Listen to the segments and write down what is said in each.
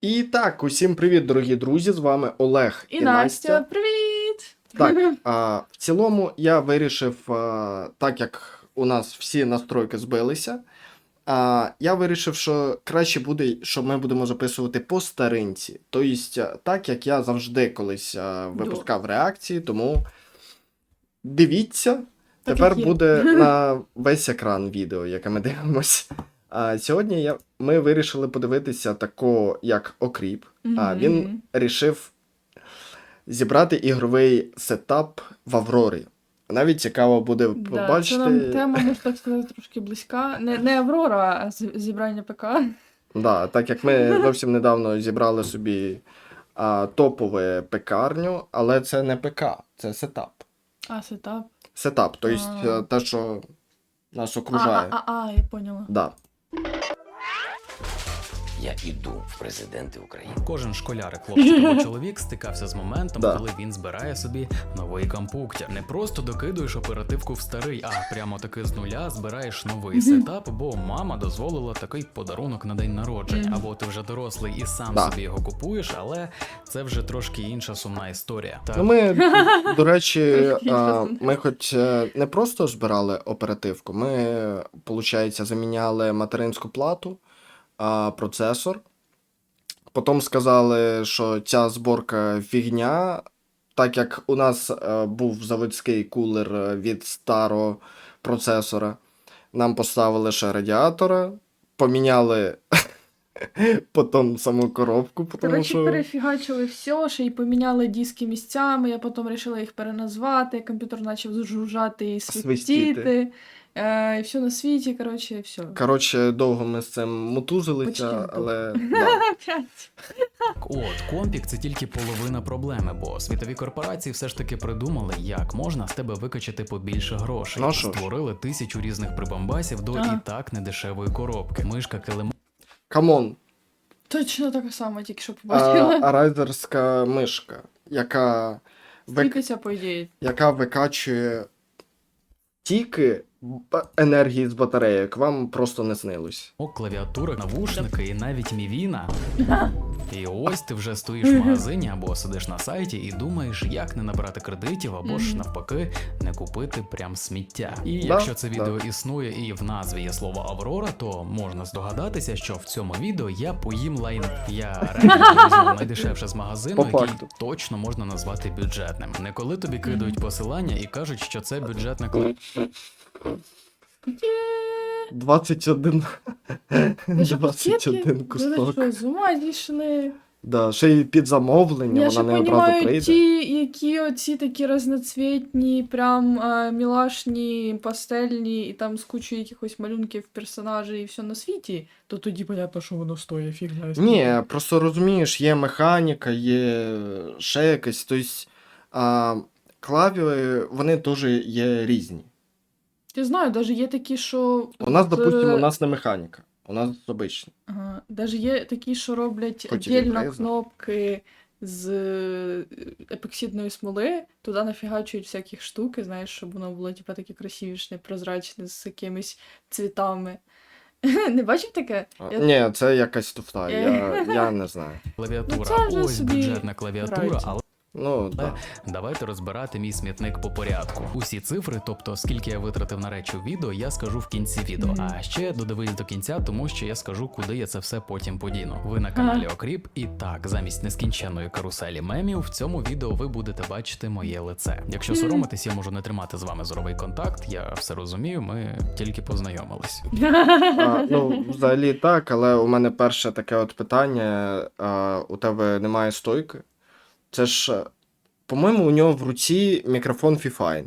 І так, усім привіт, дорогі друзі! З вами Олег І, Настя, привіт! Так, а, в цілому я вирішив, а, так як у нас всі настройки збилися, а, я вирішив, що краще буде, що ми будемо записувати по старинці. Тобто, так як я завжди колись а, випускав реакції, тому дивіться. Так, Тепер буде на весь екран відео, яке ми дивимося. А сьогодні я, ми вирішили подивитися такого, як Окріп. А він рішив зібрати ігровий сетап в Аврорі. Навіть цікаво буде Да, побачити. Це нам тема, можна так сказати, трошки близька. Не, не Аврора, а зібрання ПК. Да, так як ми зовсім недавно зібрали собі а, топове пекарню, але це не ПК, це сетап. А, сетап. Сетап, тобто те, що нас А, окружає. а, а, а, я поняла. Да. Я іду в президенти України. Кожен школяр, хлопчик або чоловік стикався з моментом, Да. коли він збирає собі новий компуктер. Не просто докидуєш оперативку в старий, а прямо таки з нуля збираєш новий сетап, бо мама дозволила такий подарунок на день народження. Або ти вже дорослий і сам Да. собі його купуєш, але це вже трошки інша сумна історія. Так, Ну, ми, до речі, а, ми хоч е, не просто збирали оперативку, ми, виходить, заміняли материнську плату, а, процесор. Потім сказали, що ця зборка фігня, так як у нас е, був заводський кулер е, від старого процесора, нам поставили ще радіатора, поміняли потім саму коробку, тому Коротше, що. перефігачили все, ще й поміняли диски місцями, я потім вирішила їх переназвати, комп'ютер почав жужжати і свистіти. Свистіти. Е, і все на світі, коротше, все. Коротше, довго ми з цим мутузилися, Почти але да. От компік це тільки половина проблеми, бо світові корпорації все ж таки придумали, як можна з тебе викачати побільше грошей. Ну, що ж. Створили тисячу різних прибамбасів до Ага. і так недешевої коробки. Мишка, килим. камон, Точно така сама, тільки що а, побачила. а райдерська мишка, яка, вик... Світиться, по ідеї. яка викачує тільки б- енергії з батарейок, вам просто не снилось. О, клавіатура, навушники і навіть мівіна. І ось ти вже стоїш в магазині або сидиш на сайті і думаєш, як не набрати кредитів, або ж навпаки не купити прям сміття. І Да, якщо це да. відео існує і в назві є слово Аврора, то можна здогадатися, що в цьому відео я поїм лайн. Я реально найдешевше з магазину, По який факту. точно можна назвати бюджетним. Не коли тобі кидають посилання і кажуть, що це бюджетна кла- 21, Ви що, 21 пакетки? Кусок. що, з ума зійшли? Да, ще й під замовлення, Я ще вона не одразу прийде. ті, які оці такі разноцвітні, прям е, мілашні, пастельні, і там з кучою якихось малюнків персонажей і все на світі, то тоді понятно, що воно стоїть, фіг знає. Ні, просто розумієш, є механіка, є ще якась. Тобто, а, клаві, вони теж є різні. Я знаю, навіть є такі, що. У нас, допустимо, у нас не механіка, у нас обична. Ага. Даже є такі, що роблять відрізати. кнопки з е, епоксидної смоли, туди нафігачують всякі штуки, знаєш, щоб воно було типу, таке красивішне, прозрачне, з якимись цвітами. Не бачив таке? Я- Ні, це якась туфта, я, я не знаю. клавіатура. Ну, це вже Ось собі бюджетна клавіатура, але Ну, да. Давайте розбирати мій смітник по порядку. Усі цифри, тобто скільки я витратив на речі у відео, я скажу в кінці відео. А ще додивись до кінця, тому що я скажу, куди я це все потім подіну. Ви на каналі Окріп, і так, замість нескінченної каруселі мемів, в цьому відео ви будете бачити моє лице. Якщо соромитись, я можу не тримати з вами зоровий контакт. Я все розумію, ми тільки познайомились. А, ну, взагалі так, але у мене перше таке от питання: а, у тебе немає стойки? Це ж, е, по-моєму, у нього в руці мікрофон Fifine.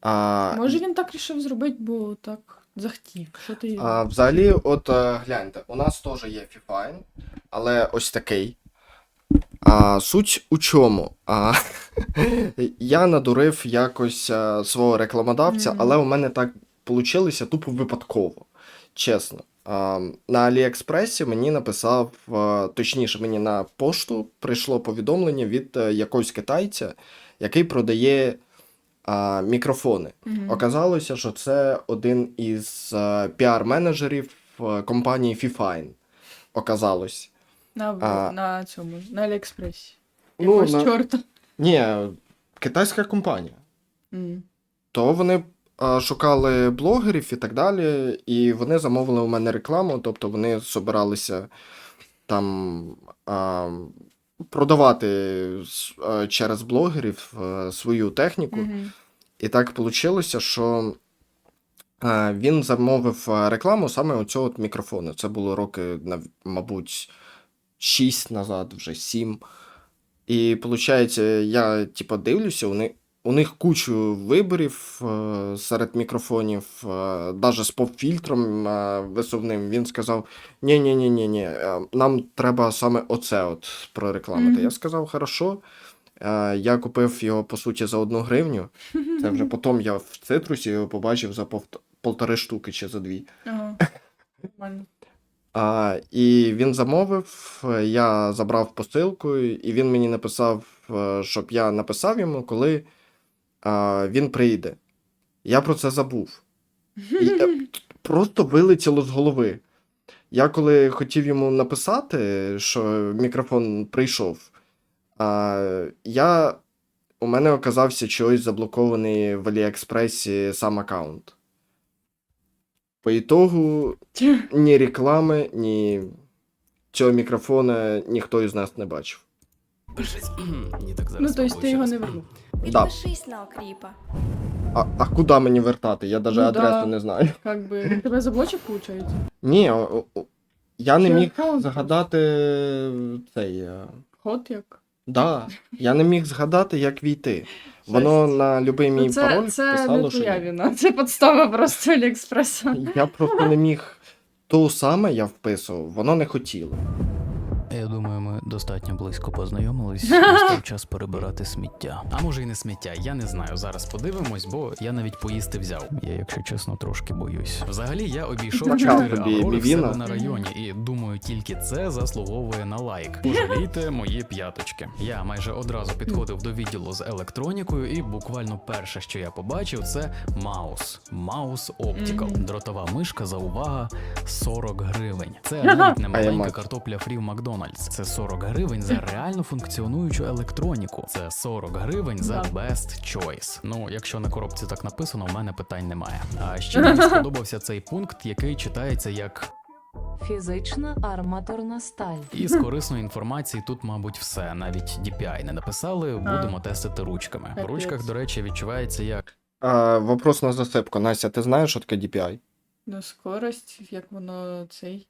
А, Може він так рішив зробити, бо так захотів. Що ти. А, взагалі, от е, гляньте, у нас теж є Fifine, але ось такий. А, суть у чому? А, я надурив якось е, свого рекламодавця, але у мене так вийшло тупо випадково. Чесно. На Аліекспресі мені написав, е, точніше, мені на пошту прийшло повідомлення від е, якогось китайця, який продає а, мікрофони. Мгм. Оказалося, що це один із е, піар-менеджерів компанії Fifine. Оказалось. На, А. на цьому, на Аліекспресі. Ну, на... чорта. Ні, китайська компанія. М. То вони шукали блогерів і так далі, і вони замовили у мене рекламу, тобто вони збиралися там а, продавати а, через блогерів а, свою техніку. Мгм. І так вийшло, що е, він замовив е, рекламу саме оцього от мікрофону. Це було роки, мабуть, 6 назад, вже 7. І виходить, я типу, дивлюся, у них, у них кучу виборів е, серед мікрофонів, е, навіть з поп-фільтром е, висувним. Він сказав: ні ні ні ні ні нам треба саме оце от прорекламити. Мгм. Я сказав, хорошо. Е, Я купив його по суті за одну гривню. Це вже потім я в цитрусі його побачив за повт- полтори штуки чи за дві. Ага. Нормально. А, і він замовив, е, я забрав посилку, і він мені написав, е, щоб я написав йому, коли він прийде. Я про це забув. І, е, просто вилетіло з голови. Я коли хотів йому написати, що мікрофон прийшов, а, я, у мене оказався чогось заблокований в Аліекспресі сам аккаунт. По ітогу ні реклами, ні цього мікрофона ніхто із нас не бачив. Ні, так зараз Ну, тобто ти його не вернув. Да. Підпишись на окріпа. А, а куди мені вертати? Я навіть Ну адресу да. не знаю. Как би тебе заблочив, виходить? Ні, о- о- я не Чи міг аккаунт? згадати цей. е, Ход як? Да, я не міг згадати, як війти. Воно на будь-який мій Ну, це пароль це писало, не що твоя ні. вина, це підстава просто Аліекспреса. я просто не міг. То саме я вписував, воно не хотіло. Достатньо близько познайомились. Настав час перебирати сміття. А може і не сміття, я не знаю. Зараз подивимось, бо я навіть поїсти взяв. Я, якщо чесно, трошки боюсь. Взагалі, я обійшов чотири агори в себе на районі, і думаю, тільки це заслуговує на лайк. Пожалійте мої п'яточки. Я майже одразу підходив до відділу з електронікою, і буквально перше, що я побачив, це маус. Маус Optical. Дротова мишка за увага 40 гривень. Це навіть не маленька картопля фрі в Макдональдс. Це 40 гривень за реально функціонуючу електроніку. Це 40 гривень за best choice. Ну, якщо на коробці так написано, в мене питань немає. А ще мені сподобався цей пункт, який читається як Фізична арматорна сталь. і з корисної інформації тут, мабуть, все. Навіть DPI не написали, будемо тестити ручками. В ручках, до речі, відчувається як А, вопрос на засипку. Настя, ти знаєш, що таке DPI? Ну, скорость, як воно цей.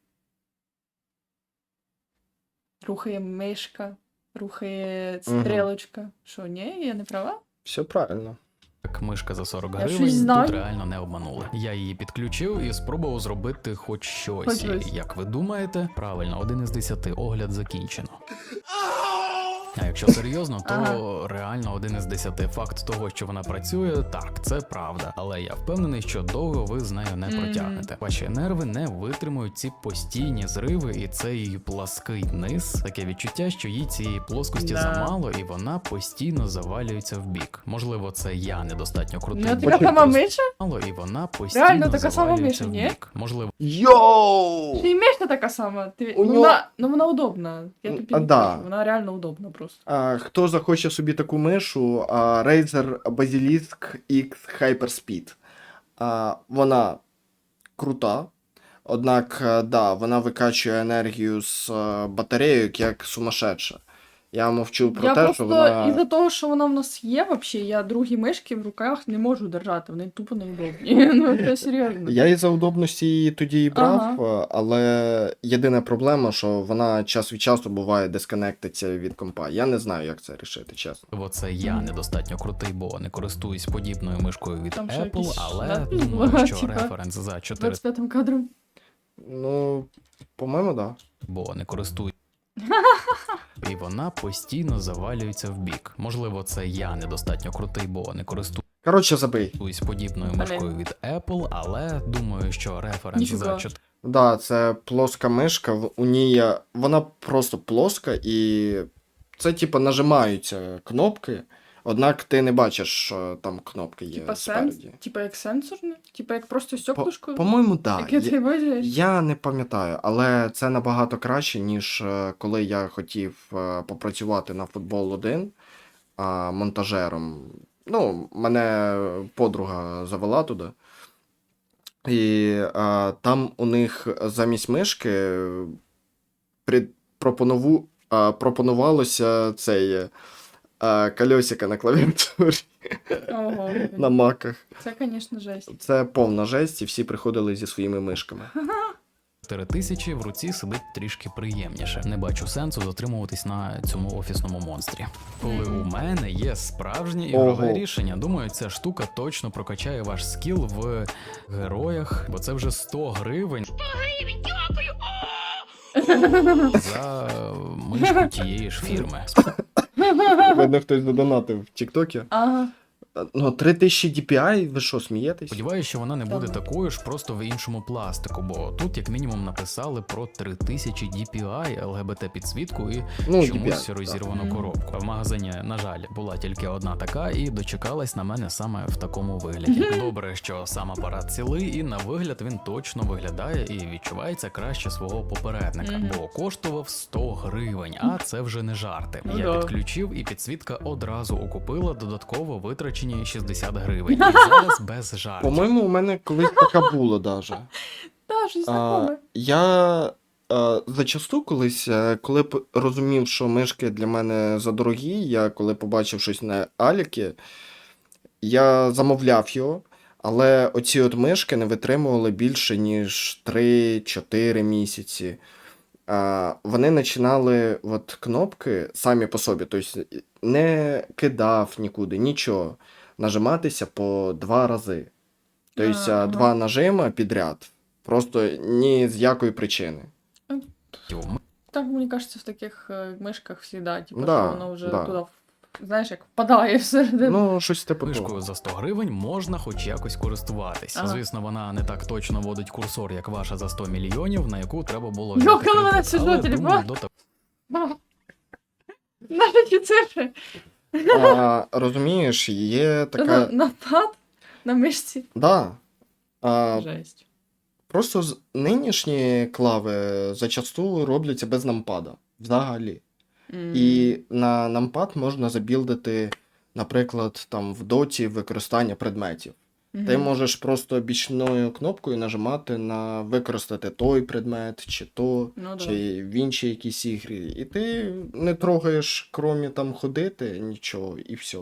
Рухає мишка, рухає стрілочка. стрілочка. Що, ні, я не права? Все правильно. Так, мишка за 40 гривень, тут реально не обманули. Я її підключив і спробував зробити хоч щось. Хоч І, як ви думаєте, правильно, один із десяти огляд закінчено. А якщо серйозно, то Ага. реально один із десяти факт того, що вона працює, так, це правда. Але я впевнений, що довго ви з нею не протягнете. Ваші нерви не витримують ці постійні зриви і цей плаский низ. Таке відчуття, що їй цієї плоскості Да. замало, і вона постійно завалюється в бік. Можливо, це я недостатньо крутий. Ну, така сама миша? мало, і вона постійно Реально така сама миша, ні? Можливо, Йоу! Ти мишка така сама. Ти... У ну, нього- вона, ну, вона удобна. Я тобі А, не да. кажу, Вона реально удобна просто. А, хто захоче собі таку мишу, а, Razer Basilisk X Hyperspeed. А, вона крута. Однак, е, да, вона викачує енергію з е, як сумасшедша. Я мовчу про я те, просто що вона. із-за того, що вона в нас є, взагалі, я другі мишки в руках не можу держати, вони тупо неудобні. ну, це серйозно. Я із-за удобності її тоді і брав, Ага. е, але єдина проблема, що вона час від часу буває дисконектиться від компа. Я не знаю, як це рішити, чесно. це я недостатньо крутий, бо не користуюсь подібною мишкою від Там Apple, але думаю, що референс за 4 25-м кадром. Ну, по-моєму, так. Да. бо не користуюсь. І вона постійно завалюється в бік. Можливо, це я недостатньо крутий, бо не користуюсь Коротше, забий. подібною мишкою від Apple, але думаю, що референс Нічого. за 4 Да, це плоска мишка, у ній вона просто плоска, і це, типу, нажимаються кнопки, Однак ти не бачиш, що там кнопки є Типа сенс, типа як сенсорне? Типа як просто По- По-моєму, так. яке ти возиш? Я не пам'ятаю, але це набагато краще, ніж е, коли я хотів е, попрацювати на футбол 1 монтажером. Ну, мене подруга завела туди. І а, там у них замість мишки при, пропонову, а, пропонувалося цей а, кольосика на клавіатурі Ого, на маках. це, звісно, жесть. Це повна жесть, і всі приходили зі своїми мишками. 4 тисячі в руці сидить трішки приємніше. Не бачу сенсу затримуватись на цьому офісному монстрі. Коли у мене є справжнє ігрове рішення, думаю, ця штука точно прокачає ваш скіл в героях, бо це вже 100 гривень. 100 гривень, дякую! За мишку тієї ж фірми. Видно, хтось задонатив в Тіктокі. Ага. Ну, 3000 DPI, ви що, смієтесь? Сподіваюся, що вона не буде такою ж просто в іншому пластику, бо тут як мінімум написали про 3000 DPI, ЛГБТ підсвітку і Ну, чомусь DPI, розірвану Мгм. коробку. В магазині, на жаль, була тільки одна така, і дочекалась на мене саме в такому вигляді. Добре, що сам апарат цілий, і на вигляд він точно виглядає і відчувається краще свого попередника, бо коштував 100 гривень, а це вже не жарти. Ну Я підключив, і підсвітка одразу окупила додатково витрачені 60 гривень. І зараз без жартів. По-моєму, у мене колись така було даже. Та, щось знакоме. я зачасту колись, е, коли розумів, що мишки для мене задорогі, я коли побачив щось на Аліки, я замовляв його, але оці от мишки не витримували більше, ніж 3-4 місяці. А, вони починали от кнопки самі по собі, тобто не кидав нікуди, нічого. Нажиматися по два рази. Тобто А, ага. два нажима підряд. Просто ні з якої причини. Так, мені кажеться, в таких е, мишках всегда, типу, Да, що воно вже да. туди, знаєш, як впадає всередину. Ну, щось типу. Мишкою того. за 100 гривень можна хоч якось користуватись. Ага. Звісно, вона не так точно водить курсор, як ваша за 100 мільйонів, на яку треба було Йокала взяти вона сюди телефон. думаю, до Навіть і цифри. А, розумієш, є така. Напад на мишці. Да. А, Жесть. просто з- нинішні клави зачасту робляться без нампада. Взагалі. М. І на нампад можна забілдити, наприклад, там в доті використання предметів. Мгм. Ти можеш просто бічною кнопкою нажимати на використати той предмет, чи то, Ну, да. чи в інші якісь ігри. І ти не трогаєш, крім там ходити, нічого, і все.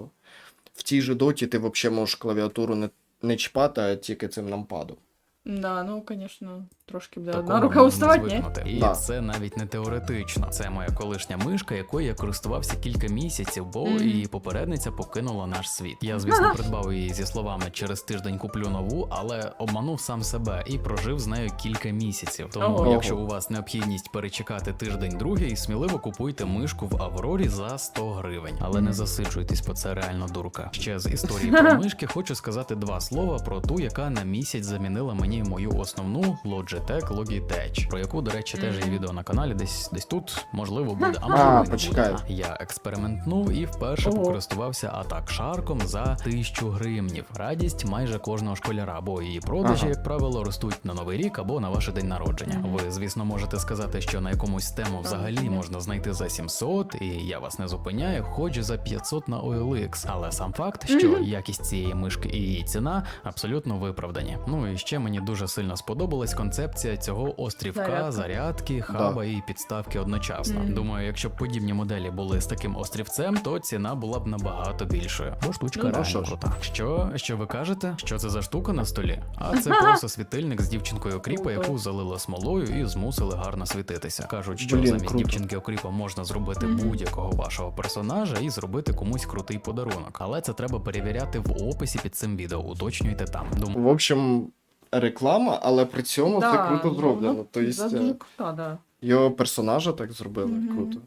В цій же доті ти взагалі можеш клавіатуру не, не чіпати, а тільки цим нампадом. Да, ну, звісно, трошки буде одна рука уставати, ні? звикнути. І Да. це навіть не теоретично. Це моя колишня мишка, якою я користувався кілька місяців, бо Мгм. її попередниця покинула наш світ. Я, звісно, придбав її зі словами через тиждень куплю нову, але обманув сам себе і прожив з нею кілька місяців. Тому, Ого. якщо у вас необхідність перечекати тиждень другий, сміливо купуйте мишку в Аврорі за 100 гривень. Але не Мгм. засиджуйтесь, бо це реально дурка. Ще з історії про мишки хочу сказати два слова про ту, яка на місяць замінила мені мою основну Logitech Logitech, про яку, до речі, теж є відео на каналі, десь десь тут, можливо, буде. А, А, можливо, почекай. Я експериментнув і вперше Ого. покористувався атак шарком за тисячу гривнів. Радість майже кожного школяра, бо її продажі, Ага. як правило, ростуть на новий рік або на ваш день народження. Ви, звісно, можете сказати, що на якомусь тему взагалі можна знайти за 700, і я вас не зупиняю, хоч за 500 на OLX. Але сам факт, що якість цієї мишки і її ціна абсолютно виправдані. Ну і ще мені дуже сильно сподобалась концепція цього острівка, Зарядка. зарядки, хаба і підставки одночасно. Мгм. Думаю, якщо б подібні моделі були з таким острівцем, то ціна була б набагато більшою. Бо штучка Ну, реально крута. Що, що ви кажете? Що це за штука на столі? А це просто світильник з дівчинкою окріпа, яку залили смолою і змусили гарно світитися. Кажуть, що Блін, замість круто. дівчинки окріпа можна зробити будь-якого вашого персонажа і зробити комусь крутий подарунок. Але це треба перевіряти в описі під цим відео. Уточнюйте там. Думаю, В общем, реклама, але при цьому це круто ну, зроблено. ну, Тобто, це дуже крута, да. його персонажа так зробили, Мгм. круто.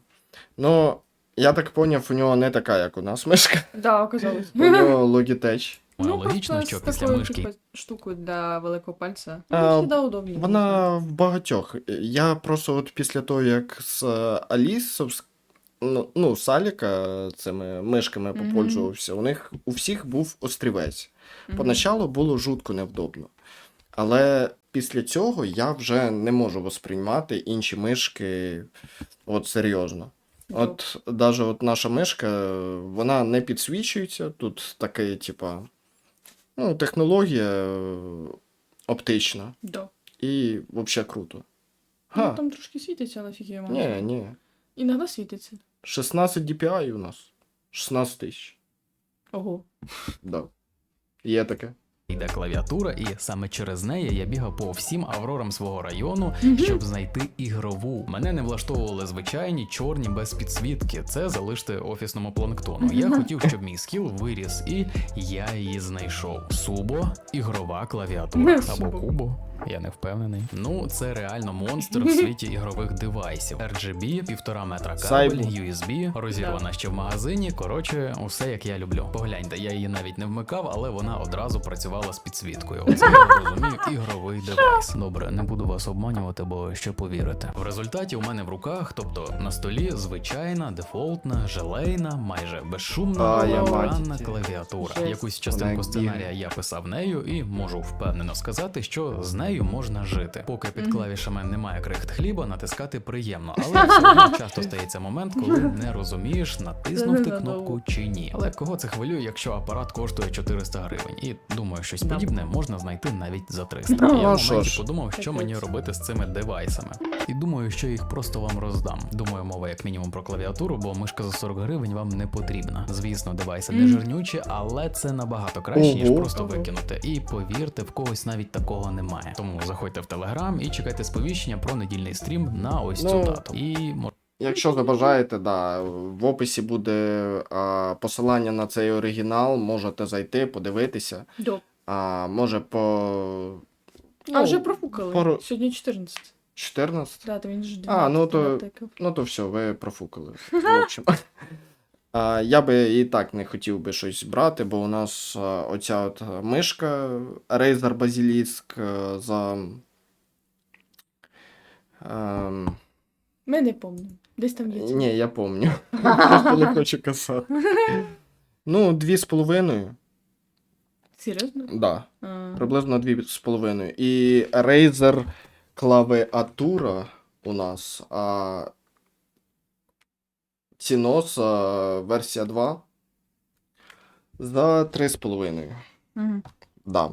Ну, я так поняв, у нього не така, як у нас мишка. Да, оказалось. У нього Logitech. Ну, логічно, що після мишки типу, штукою для великого пальця. А, Ну, завжди. Вона в багатьох. Я просто от після того, як з Алісовськ... ну, ну, Саліка цими мишками Мгм. попользувався, у них у всіх був острівець. Мгм. Поначалу було жутко невдобно. Але після цього я вже не можу восприймати інші мишки от серйозно. От навіть от наша мишка, вона не підсвічується. Тут таке, типа, ну, технологія е, оптична. Да. І взагалі круто. Ну, там трошки світиться, але фіг його. Ні, ні. Іноді світиться. 16 DPI у нас. 16 тисяч. Ого. Да. Є таке. Йде клавіатура, і саме через неї я бігав по всім аврорам свого району, щоб знайти ігрову. Мене не влаштовували звичайні чорні без підсвітки. Це залиште офісному планктону. Я хотів, щоб мій скіл виріс, і я її знайшов. Субо, ігрова клавіатура або кубо. Я не впевнений. Ну, це реально монстр в світі ігрових девайсів. RGB, півтора метра кабель. USB, розірвана ще в магазині. Коротше, усе як я люблю. Погляньте, я її навіть не вмикав, але вона одразу працювала з підсвіткою. Оце я розумію, ігровий девайс. Добре, не буду вас обманювати, бо ще повірите. В результаті у мене в руках, тобто на столі, звичайна, дефолтна, желейна, майже безшумна, А, я програмна бачу. клавіатура. Якусь частинку сценарія я писав нею і можу впевнено сказати, що з нею можна жити. Поки під клавішами немає крихт хліба, натискати приємно, але все одно часто стається момент, коли не розумієш, натиснув ти кнопку чи ні. Але кого це хвилює, якщо апарат коштує 400 гривень? І думаю, щось подібне можна знайти навіть за 300. Ну, я в моменті подумав, що мені робити з цими девайсами. І думаю, що їх просто вам роздам. Думаю, мова як мінімум про клавіатуру, бо мишка за 40 гривень вам не потрібна. Звісно, девайси не жирнючі, але це набагато краще, ніж просто викинути. І повірте, в когось навіть такого немає. Тому заходьте в телеграм і чекайте сповіщення про недільний стрім на ось цю Ну, дату. І Якщо забажаєте, да, в описі буде а, посилання на цей оригінал, можете зайти, подивитися. До. А може по А Ну, вже профукали. пару- Сьогодні 14. 14? Да, то він ж А, ну то- Ну то все, ви профукали. В общем. Я би і так не хотів би щось брати, бо у нас оця от мишка Razer Basilisk за. ем, Ми не пам'ятаємо. Десь там є. Ні, я помню. Просто не хочу казати. Ну, дві з половиною. Серйозно? Да, А. приблизно дві з половиною. І Razer клавіатура у нас. А А, версія 2 за 3,5. Угу. Да.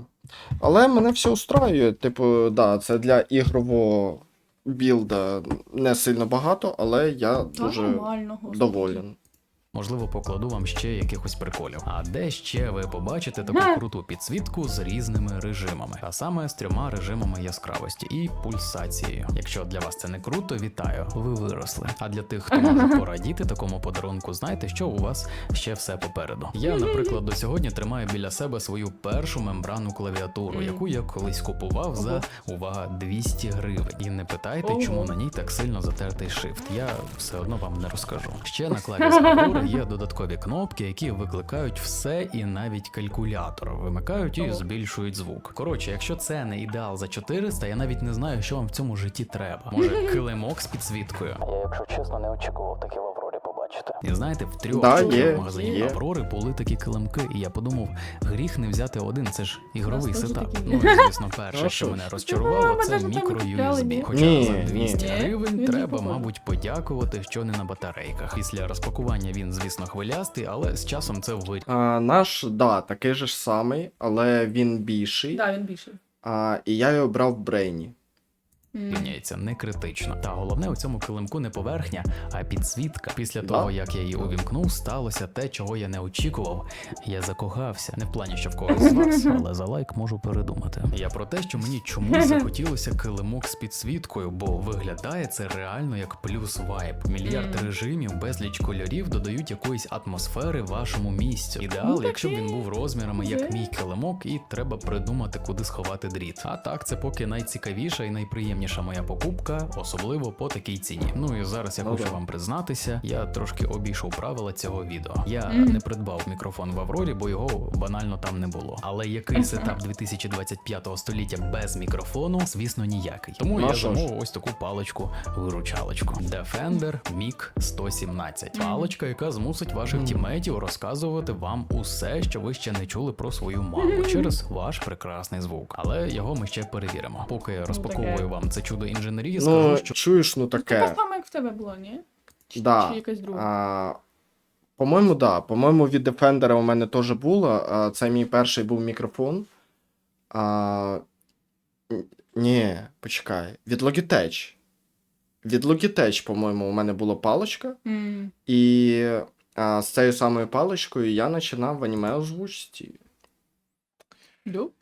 Але мене все устраює. Типу, да, це для ігрового білда не сильно багато, але я Та дуже нормально, доволен. Можливо, покладу вам ще якихось приколів. А де ще ви побачите таку круту підсвітку з різними режимами, а саме з трьома режимами яскравості і пульсацією. Якщо для вас це не круто, вітаю, ви виросли. А для тих, хто може порадіти такому подарунку, знайте, що у вас ще все попереду. Я, наприклад, до сьогодні тримаю біля себе свою першу мембранну клавіатуру, яку я колись купував за увага 200 гривень. І не питайте, чому на ній так сильно затертий шифт. Я все одно вам не розкажу. Ще на клаві є додаткові кнопки, які викликають все і навіть калькулятор. Вимикають і збільшують звук. Коротше, якщо це не ідеал за 400, я навіть не знаю, що вам в цьому житті треба. Може, килимок з підсвіткою. Я, якщо чесно, не очікував таке побачити. І знаєте, в трьох Да, є, магазинів є. Аврори були такі килимки, і я подумав, гріх не взяти один, це ж ігровий сетап. Ну і звісно, перше, що мене розчарувало, Ну, це мікро. USB. Хоча за 200 гривень треба, мабуть, подякувати, що не на батарейках. Після розпакування він, звісно, хвилястий, але з часом це А, наш, да, такий же ж самий, але він більший. Да, він більший. А, і я його брав в Брейні. М. не критично. Та головне у цьому килимку не поверхня, а підсвітка. Після того, як я її увімкнув, сталося те, чого я не очікував. Я закохався. Не в плані, що в когось з вас, але за лайк можу передумати. Я про те, що мені чомусь захотілося килимок з підсвіткою, бо виглядає це реально як плюс вайб. Мільярд режимів, безліч кольорів додають якоїсь атмосфери вашому місцю. Ідеал, Ну, якщо б він був розмірами як мій килимок, і треба придумати, куди сховати дріт. А так, це поки найцікавіша і найприємніша найдивніша моя покупка, особливо по такій ціні. Ну і зараз я Ну хочу вам признатися, я трошки обійшов правила цього відео. Я не придбав мікрофон в Аврорі, бо його банально там не було. Але який сетап 2025 століття без мікрофону, звісно, ніякий. Тому Ну, я замовив ось таку паличку виручалочку. Defender Mic 117. Паличка, яка змусить ваших Мгм. тімейтів розказувати вам усе, що ви ще не чули про свою маму через ваш прекрасний звук. Але його ми ще перевіримо. Поки я розпаковую вам це чудо інженерії, Ну, скажу, що чуєш, ну Ну, таке. Така сама, як в тебе була, ні? Чи, Да. чи якась друга? А, по-моєму, да. По-моєму, від Defender у мене теж було. А, це мій перший був мікрофон. А, ні, почекай. Від Logitech. Від Logitech, по-моєму, у мене була паличка. М. І а, з цією самою паличкою я починав в аніме озвучці.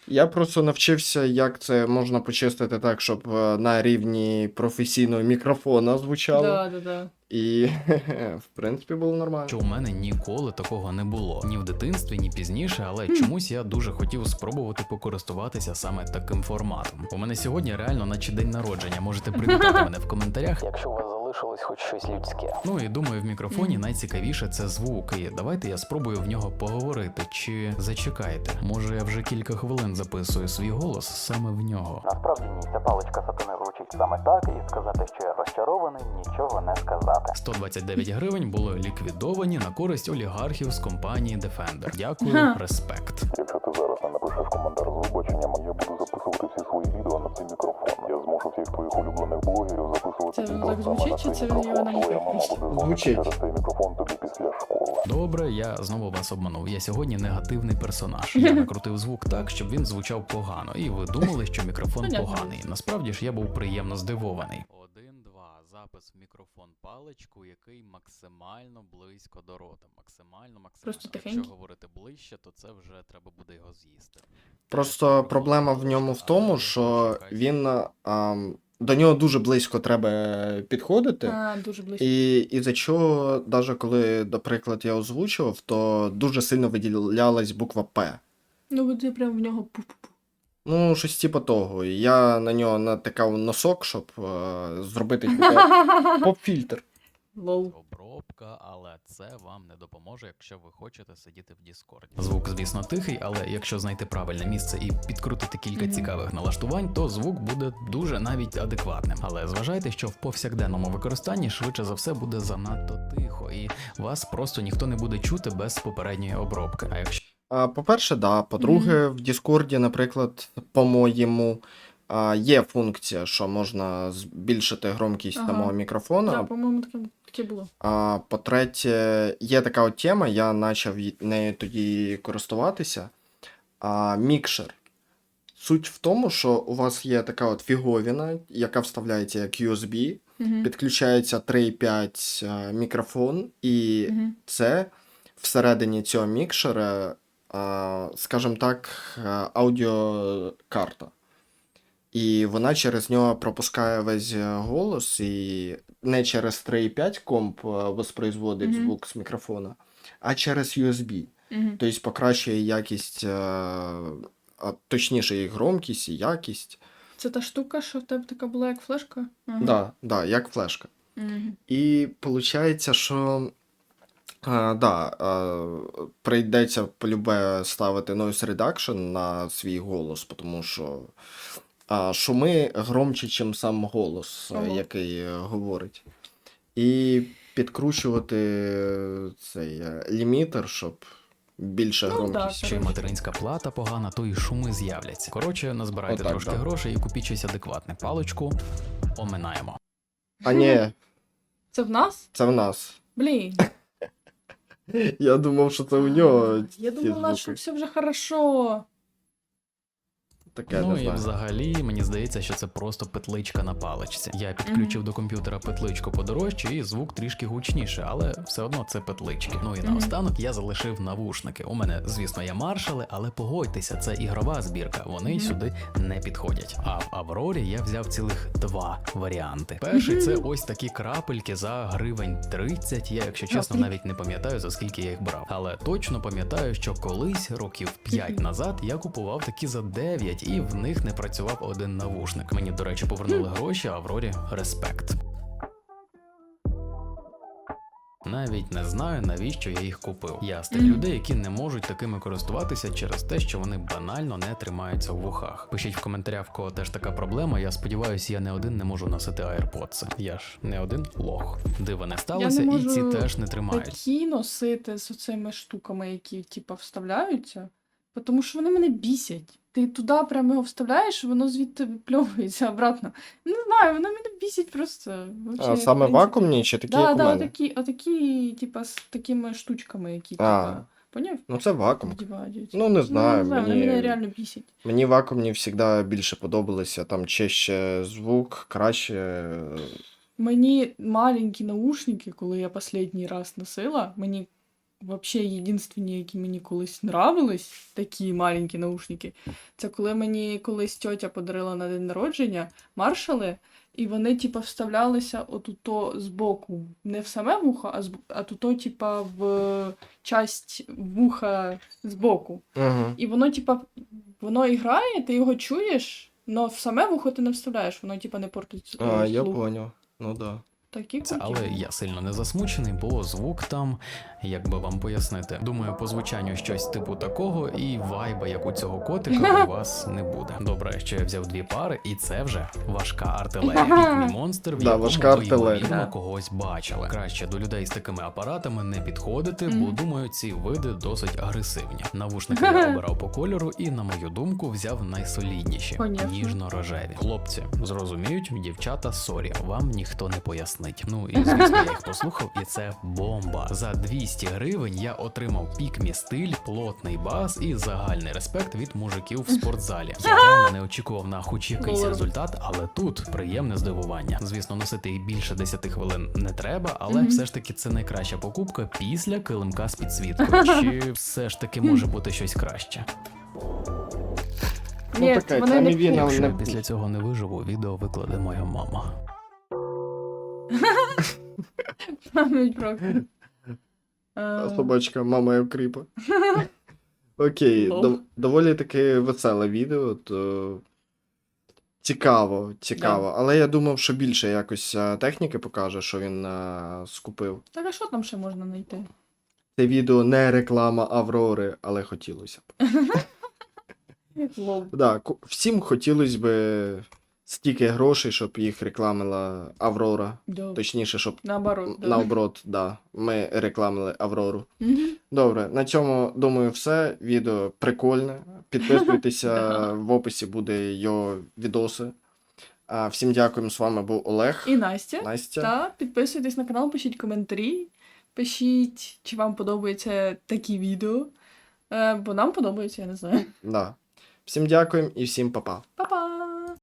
Я просто навчився, як це можна почистити так, щоб е, на рівні професійного мікрофона звучало. Да, да, да. І в принципі було нормально. що у мене ніколи такого не було ні в дитинстві, ні пізніше, але чомусь я дуже хотів спробувати покористуватися саме таким форматом. У мене сьогодні реально наче день народження. Можете привітати мене в коментарях. Якщо у вас залишилось хоч щось людське. Ну і думаю, в мікрофоні найцікавіше це звук. І давайте я спробую в нього поговорити. Чи зачекайте? Може, я вже кілька хвилин записую свій голос саме в нього. Насправді ні, ця паличка сатани звучить саме так, і сказати, що я розчарований, нічого не сказати. 129 гривень були ліквідовані на користь олігархів з компанії Defender. Дякую, Ага. респект. Якщо ти зараз не напишеш коментар з вибаченням, я буду записувати всі свої відео на цей мікрофон. Змушу всіх твоїх улюблених блогерів записувати Це відео так саме звучить, на чи цей це мікрофон. Твоя мама буде Звучить. через цей мікрофон тобі після школи. Добре, я знову вас обманув. Я сьогодні негативний персонаж. Я накрутив звук так, щоб він звучав погано, і ви думали, що мікрофон поганий. Насправді ж я був приємно здивований. Один-два. Запис в мікрофон паличку, який максимально близько до рота. Максимально, максимально. Просто Якщо говорити ближче, то це вже треба буде його з'їсти. Просто проблема в ньому в тому, що він ам, до нього дуже близько треба підходити. А, дуже близько. І, і за чого, навіть коли, наприклад, я озвучував, то дуже сильно виділялась буква П. Ну, от я прям в нього пу-пу-пу. Ну, щось типу того. Я на нього натикав носок, щоб е, зробити поп-фільтр. Лол. Обробка, але це вам не допоможе, якщо ви хочете сидіти в Діскорді. Звук, звісно, тихий, але якщо знайти правильне місце і підкрутити кілька Мгм. цікавих налаштувань, то звук буде дуже навіть адекватним. Але зважайте, що в повсякденному використанні швидше за все буде занадто тихо, і вас просто ніхто не буде чути без попередньої обробки. А якщо По-перше, да. По-друге, в Діскорді, наприклад, по-моєму, є функція, що можна збільшити громкість Ага. самого мікрофона. Так, по-моєму, таке, таке було. А по-третє, є така от тема, я почав нею тоді користуватися. А, мікшер. Суть в тому, що у вас є така от фіговіна, яка вставляється як USB, Угу. підключається 3.5 а, мікрофон, і Угу. це всередині цього мікшера, а, скажімо так, аудіокарта. І вона через нього пропускає весь е, голос, і не через 3.5 комп е, воспроизводить Мгм. звук з мікрофона, а через USB. Угу. Тобто покращує якість, е, точніше, і громкість, і якість. Це та штука, що в тебе така була як флешка? Ага. Да, да, як флешка. Мгм. І виходить, що а, да, а, прийдеться полюбе ставити noise reduction на свій голос, тому що шуми громче, ніж сам голос, е, який е, говорить. І підкручувати цей е, лімітер, щоб більше Ну, громкість. да, Якщо материнська плата погана, то і шуми з'являться. Коротше, назбирайте Отак, трошки да. грошей і купіть щось адекватне. Паличку оминаємо. А ні, Це в нас? це в нас. Блін. Я думав, що це у нього. Я ці думала, що все вже хорошо. Таке ну і взагалі мені здається, що це просто петличка на паличці. Я підключив до комп'ютера петличку подорожче, і звук трішки гучніше, але все одно це петлички. Ну і Мгм. наостанок я залишив навушники. У мене, звісно, є маршали, але погодьтеся, це ігрова збірка. Вони Мгм. сюди не підходять. А в Аврорі я взяв цілих два варіанти. Перший це ось такі крапельки за гривень 30. Я, якщо чесно, навіть не пам'ятаю за скільки я їх брав. Але точно пам'ятаю, що колись років 5 назад я купував такі за 9 навіть і в них не працював один навушник. Мені, до речі, повернули гроші, а Аврорі респект. Навіть не знаю, навіщо я їх купив. Я з тих людей, які не можуть такими користуватися через те, що вони банально не тримаються в вухах. Пишіть в коментарях, в кого теж така проблема. Я сподіваюся, я не один не можу носити AirPods. Я ж не один лох. Дива не сталося, не і ці теж не тримають. Такі носити з оцими штуками, які типа вставляються, тому що вони мене бісять. Ти туди прямо його вставляєш, воно звідти випльовується обратно. Не знаю, воно мене бісить просто. Вообще, А в саме принципі. вакуумні чи такі, Да, як у да, мене? отакі, отакі, типа, з такими штучками, які, А. типа, поняв? Ну це вакуум. Вдівають. Ну, не знаю, не знаю, мені- мене реально бісять. Мені вакуумні завжди більше подобалися. Там чище звук, краще. Мені маленькі наушники, коли я останній раз носила, мені вообще єдинственні, які мені колись нравились, такі маленькі наушники, це коли мені колись тьотя подарила на день народження маршали, і вони, типа, вставлялися отуто збоку. Не в саме вухо, а, зб... а туто, типа, в часть вуха збоку. Угу. І воно, типа, воно і грає, ти його чуєш, але в саме вухо ти не вставляєш, воно, типа, не портить А, я слух. поняв. Ну да. Такі Це, але я сильно не засмучений, бо звук там, як би вам пояснити. Думаю, по звучанню щось типу такого, і вайба, як у цього котика, у вас не буде. Добре, що я взяв дві пари, і це вже важка артилерія. Пікмі монстр, в якому важка ви, ймовірно, когось бачили. Краще до людей з такими апаратами не підходити, бо думаю, ці види досить агресивні. Навушники я обирав по кольору, і на мою думку взяв найсолідніші ніжно-рожеві. Хлопці зрозуміють, дівчата, сорі, вам ніхто не пояснить. Ну і звісно, я їх послухав, і це бомба. За 200 гривень я отримав пікмі стиль, плотний бас і загальний респект від мужиків в спортзалі. Я реально не очікував на хоч якийсь результат, але тут приємне здивування. Звісно, носити їх більше 10 хвилин не треба, але все ж таки це найкраща покупка після килимка з підсвіткою. Чи все ж таки може бути щось краще? Ну, Ні, таке, вони не не він, але круті. не після цього не виживу, відео викладе моя мама. Пам'ять про. А Е, собачка, мама я кріпа. Окей, дов- доволі таки веселе відео, то цікаво, цікаво. Але я думав, що більше якось е, техніки покаже, що він е, скупив. Так а що там ще можна знайти? Це відео не реклама Аврори, але хотілося б. Лол. Да, ку- всім хотілося б стільки грошей, щоб їх рекламила Аврора. Да. Точніше, щоб Наоборот. Да. наоборот, да, ми рекламили Аврору. Мгм. Добре, на цьому думаю, все. Відео прикольне. Підписуйтеся, в описі буде його відоси. А, всім дякуємо. З вами був Олег. І Настя. Настя. Та підписуйтесь на канал, пишіть коментарі, пишіть, чи вам подобаються такі відео. Е, бо нам подобається, я не знаю. Да. Всім дякуємо і всім па-па. Па-па!